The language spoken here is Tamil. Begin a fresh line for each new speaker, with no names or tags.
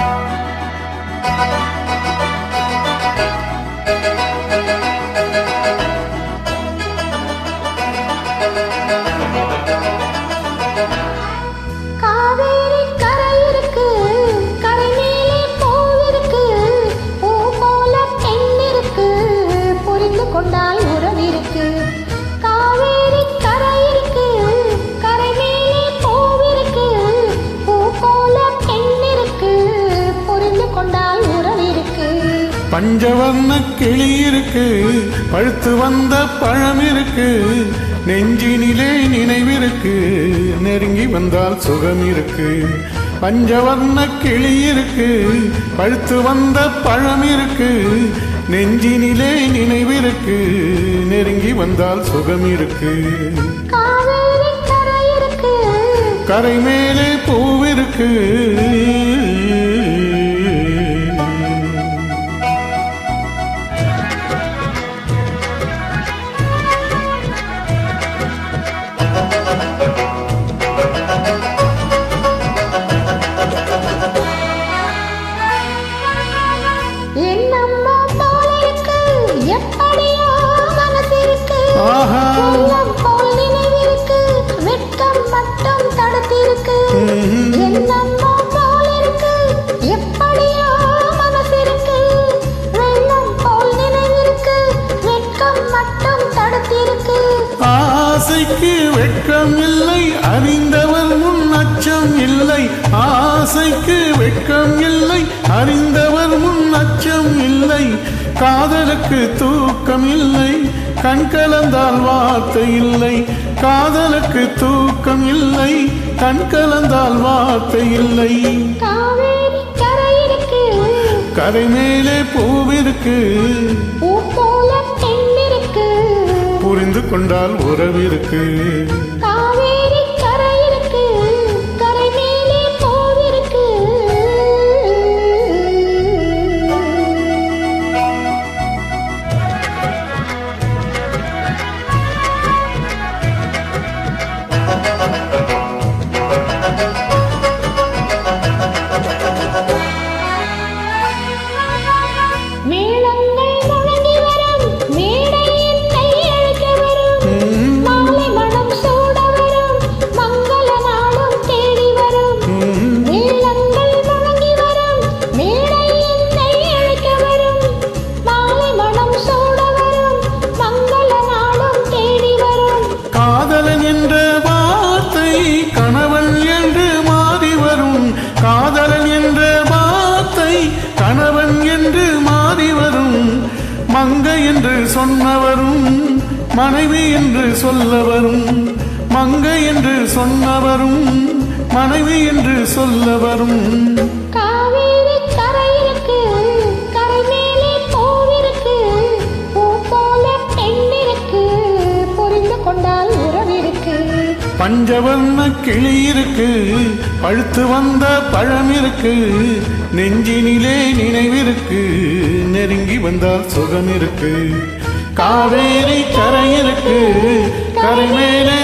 Thank you. பஞ்சவர்ண கிளி இருக்கு பழுத்து வந்த பழம் இருக்கு நெஞ்சினிலே நினைவிருக்கு நெருங்கி வந்தால் சுகம் இருக்கு. பஞ்சவர்ண கிளி இருக்கு பழுத்து வந்த பழம் இருக்கு நெஞ்சினிலே நினைவிருக்கு நெருங்கி வந்தால் சுகம் இருக்கு.
கரை
மேலே பூவிருக்கு
வெட்கம்
இல்லை அறிந்தவர் முன் அச்சம் இல்லை. ஆசைக்கு வெட்கம் இல்லை அறிந்தவர் முன் அச்சம் இல்லை. காதலுக்கு தூக்கம் இல்லை கண் கலந்தால் வார்த்தை இல்லை. காதலுக்கு தூக்கம் இல்லை கண் கலந்தால் வார்த்தை இல்லை.
கரை
மேலே பூவிருக்கு. கொண்டால் உறவிருக்கு சொன்னவரும் மனைவி என்று சொல்ல வரும் மங்கை என்று சொன்னவரும் மனைவி என்று சொல்ல வரும்
காவேரி கரை இருக்கு கரை மேலே பூவிருக்கு பூ போல பெண் இருக்கு புரிந்து கொண்டால் உறவிருக்கு.
பஞ்சவர்ண கிளி இருக்கு பழுத்து வந்த பழம் இருக்கு நெஞ்சினிலே நினைவிருக்கு நெருங்கி வந்தால் சுகம் இருக்கு காவேரி கரை கரை மேலே